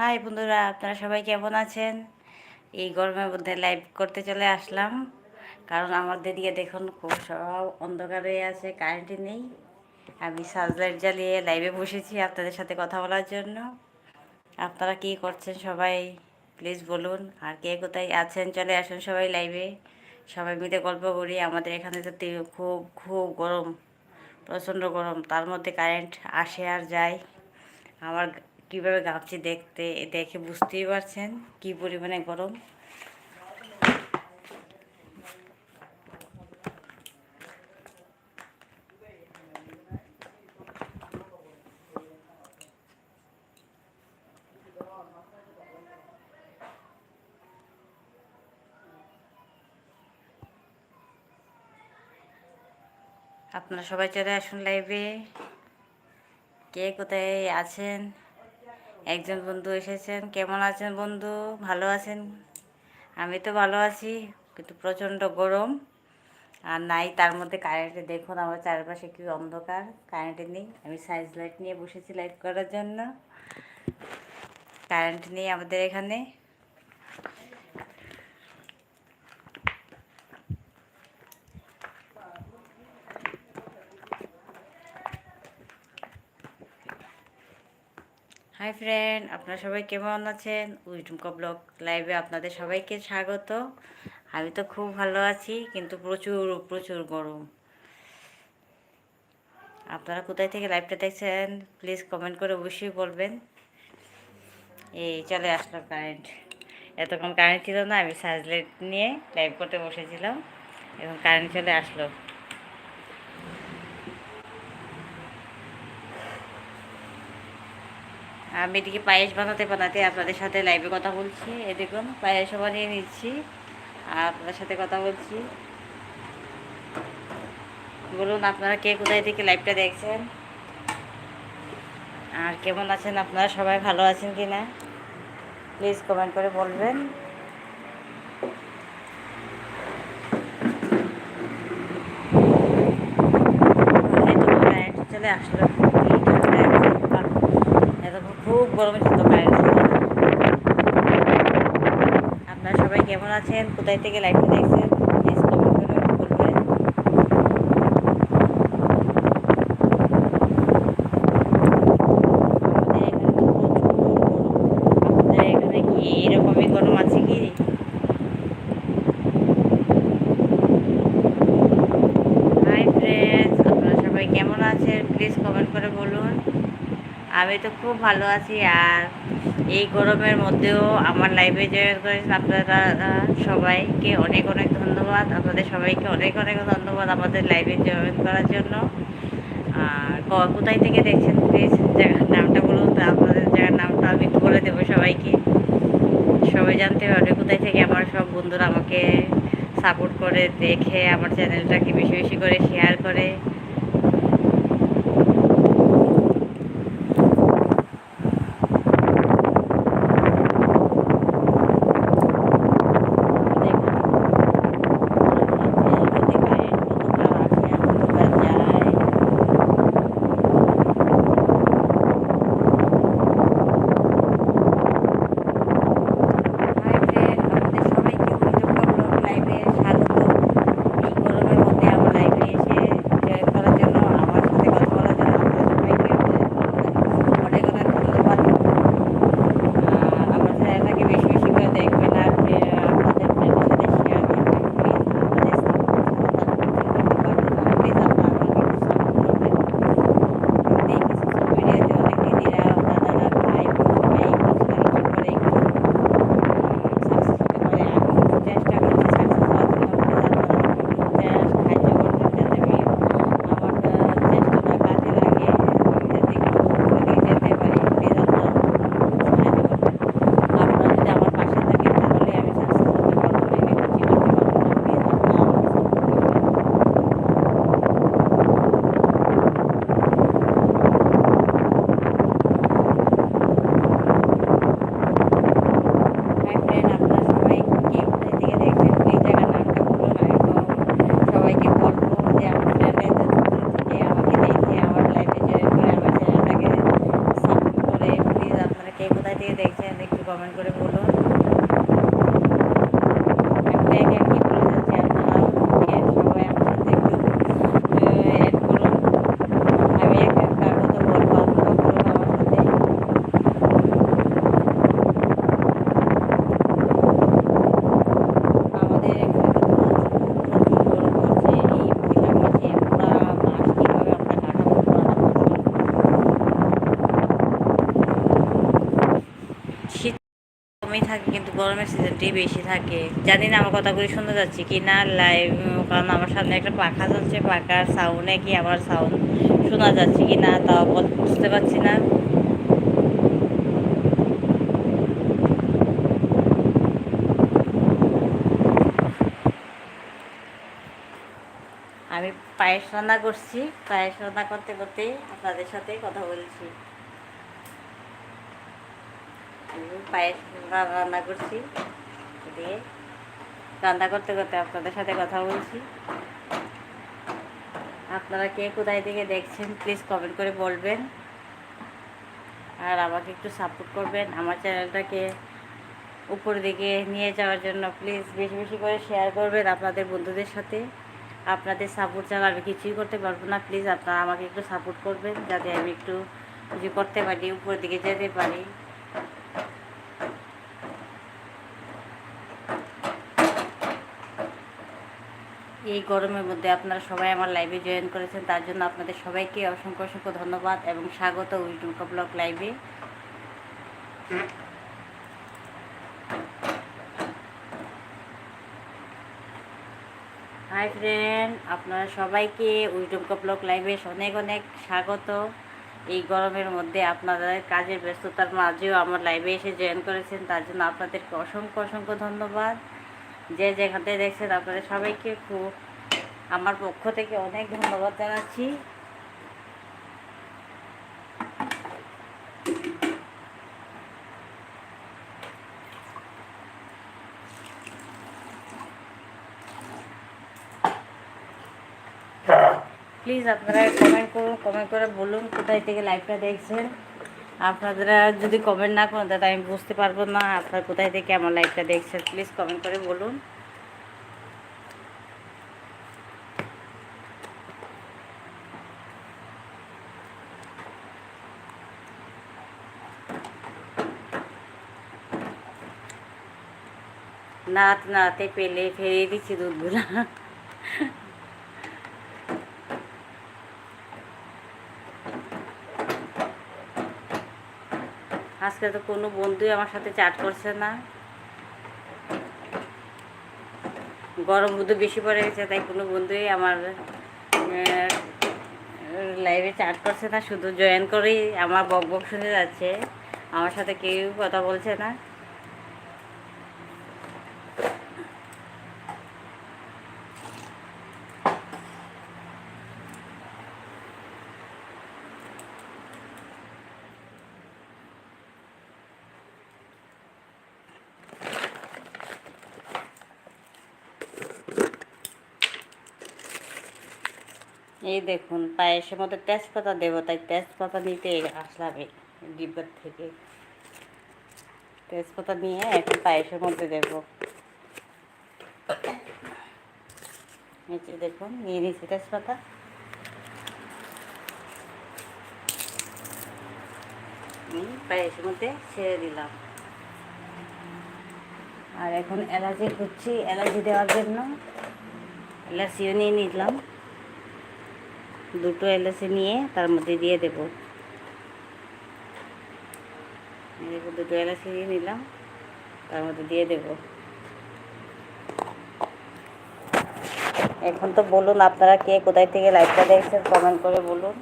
High বন্ধুরা, আপনারা সবাই কেমন আছেন? এই গরমের মধ্যে লাইভ করতে চলে আসলাম। কারণ আমাদের দিকে দেখুন, খুব সব অন্ধকার হয়ে আছে কারেন্টই নেই। আমি সাজলাইট জ্বালিয়ে লাইভে বসেছি আপনাদের সাথে কথা বলার জন্য। আপনারা কি করছেন সবাই? প্লিজ বলুন, আর কে কোথায় আছেন? চলে আসুন সবাই লাইভে সবাই মিলে গল্প করি। আমাদের এখানে তো খুব খুব গরম, প্রচণ্ড গরম। তার মধ্যে কারেন্ট আসে আর যায়। আমার কীভাবে গামছি দেখতে, দেখে বুঝতেই পারছেন কি পরিমাণে গরম। আপনারা সবাই চলে আসুন লাইভে কে কোথায় আছেন? একজন বন্ধু এসেছেন, কেমন আছেন বন্ধু? ভালো আছেন? আমি তো ভালো আছি, কিন্তু প্রচণ্ড গরম। আর নাই, তার মধ্যে কারেন্টে দেখুন আমার চারপাশে কি অন্ধকার কারেন্টে নেই। আমি সাইজ লাইট নিয়ে বসেছি লাইট করার জন্য। কারেন্ট নেই আমাদের এখানে। হাই ফ্রেন্ড আপনারা সবাই কেমন আছেন? উইটুমকা ব্লগ লাইভে আপনাদের সবাইকে স্বাগত। আমি তো খুব ভালো আছি, কিন্তু প্রচুর প্রচুর গরম। আপনারা কোথায় থেকে লাইভটা দেখছেন? প্লিজ কমেন্ট করে অবশ্যই বলবেন। এই, চলে আসলো কারেন্ট এতক্ষণ কারেন্ট ছিল না, আমি সার্চ নিয়ে লাইভ করতে বসেছিলাম। এখন কারেন্ট চলে আসলো। আমি এদিকে পায়েস বানাতে বানাতে আপনাদের সাথে লাইভে কথা বলছি। এ দেখুন পায়েসও বানিয়ে নিচ্ছি, আর আপনাদের সাথে কথা বলছি। বলুন, আপনারা কে কোথায় থেকে লাইভটা দেখছেন? আর কেমন আছেন আপনারা? সবাই ভালো আছেন কি না প্লিজ কমেন্ট করে বলবেন এই তো কারেন্ট চলে আসলো এই ঠান্ডায় এতক্ষণ খুব গরমে আপনারা সবাই কেমন আছেন? কোথায় থেকে লাইভটা দেখছেন? এখানে কি এরকমই গরম আছে কি? সবাই কেমন প্লিজ কমেন্ট করে বলুন। আমি তো খুব ভালো আছি আর এই গরমের মধ্যেও আমার লাইভে জয়েন করেছেন আপনারা সবাইকে অনেক অনেক ধন্যবাদ। আপনাদের সবাইকে অনেক অনেক ধন্যবাদ আমাদের লাইভে জয়েন করার জন্য। আর কোথায় থেকে দেখছেন প্লিজ জায়গার নামটা বলুন আপনাদের জায়গার নামটা আমি বলে দেবো সবাইকে। সবাই জানতে পারবে কোথায় থেকে আমার সব বন্ধুরা আমাকে সাপোর্ট করে, দেখে, আমার চ্যানেলটাকে বেশি বেশি করে শেয়ার করে। দিয়ে দেখছেন একটু কমেন্ট করে গরমের বেশি থাকে। জানি না আমার কথাগুলি শুনতে যাচ্ছি কি না লাইভ কারণ আমার সামনে একটা পাখা চলছে, পাখার সাউন্ডে কি আমার সাউন্ড শোনা যাচ্ছে কি না তাও বুঝতে পারছি না। আমি পায়েস রান্না করছি। পায়েস রান্না করতে করতে আপনাদের সাথে কথা বলছি। পায়েস রান্না করছি। দিয়ে রান্না করতে করতে আপনাদের সাথে কথা বলছি। আপনারা কে কোথায় থেকে দেখছেন প্লিজ কমেন্ট করে বলবেন। আর আমাকে একটু সাপোর্ট করবেন, আমার চ্যানেলটাকে উপর দিকে নিয়ে যাওয়ার জন্য প্লিজ বেশি বেশি করে শেয়ার করবেন আপনাদের বন্ধুদের সাথে। আপনাদের সাপোর্ট ছাড়া আমি কিছুই করতে পারব না প্লিজ আপনারা আমাকে একটু সাপোর্ট করবেন, যাতে আমি একটু কিছু করতে পারি, উপর দিকে যেতে পারি। এই গরমের মধ্যে আপনারা সবাই আমার লাইভে জয়েন করেছেন, তার জন্য আপনাদের সবাইকে অসংখ্য অসংখ্য ধন্যবাদ এবং স্বাগত উইটুকা ব্লগ লাইভে হাই ফ্রেন্ড আপনারা সবাইকে উইটুকা ব্লগ লাইভে অনেক অনেক স্বাগত। এই গরমের মধ্যে আপনাদের কাজের ব্যস্ততার মাঝেও আমার লাইভে এসে জয়েন করেছেন, তার জন্য আপনাদেরকে অসংখ্য অসংখ্য ধন্যবাদ। যে যেখান থেকে দেখছেন সবাইকে খুব আমার পক্ষ থেকে অনেক ধন্যবাদ জানাচ্ছি। প্লিজ আপনারা কমেন্ট করুন কমেন্ট করে বলুন কোথায় থেকে লাইভটা দেখছেন। আপনারা যদি কমেন্ট না করেন, তাহলে আমি বুঝতে পারব না আপনারা কোথায় থেকে আমার লাইভটা দেখছেন। প্লিজ কমেন্ট করে বলুন। নাড়াতে পেলে ফেরিয়ে দিচ্ছি দুধগুলা। আজকে তো কোনো বন্ধুই আমার সাথে চাট করছে না। গরম বুধ বেশি পড়ে গেছে, তাই কোনো বন্ধুই আমার লাইভে চাট করছে না। শুধু জয়েন করেই আমার বক বক শুনে যাচ্ছে। আমার সাথে কেউ কথা বলছে না। এই দেখুন, পায়েসের মধ্যে তেজপাতা দেবো, তাই তেজপাতা নিতে আসলাম ডিব্বার থেকে। তেজপাতা নিয়ে এখন পায়েসের মধ্যে দেবো। নিচে দেখুন, নিয়ে নিচ্ছি তেজপাতা। পায়েসের মধ্যে ছেড়ে দিলাম। আর এখন এলাচি খুঁজছি এলাচি দেওয়ার জন্য এলাচিও নিয়ে নিলাম। দুটো এলাচি নিয়ে তার মধ্যে দিয়ে দেব। দুটো এলাচি দিয়ে নিলাম, তার মধ্যে দিয়ে দেব। এখন তো বলুন আপনারা কে কোথায় থেকে লাইভটা দেখছেন কমেন্ট করে বলুন।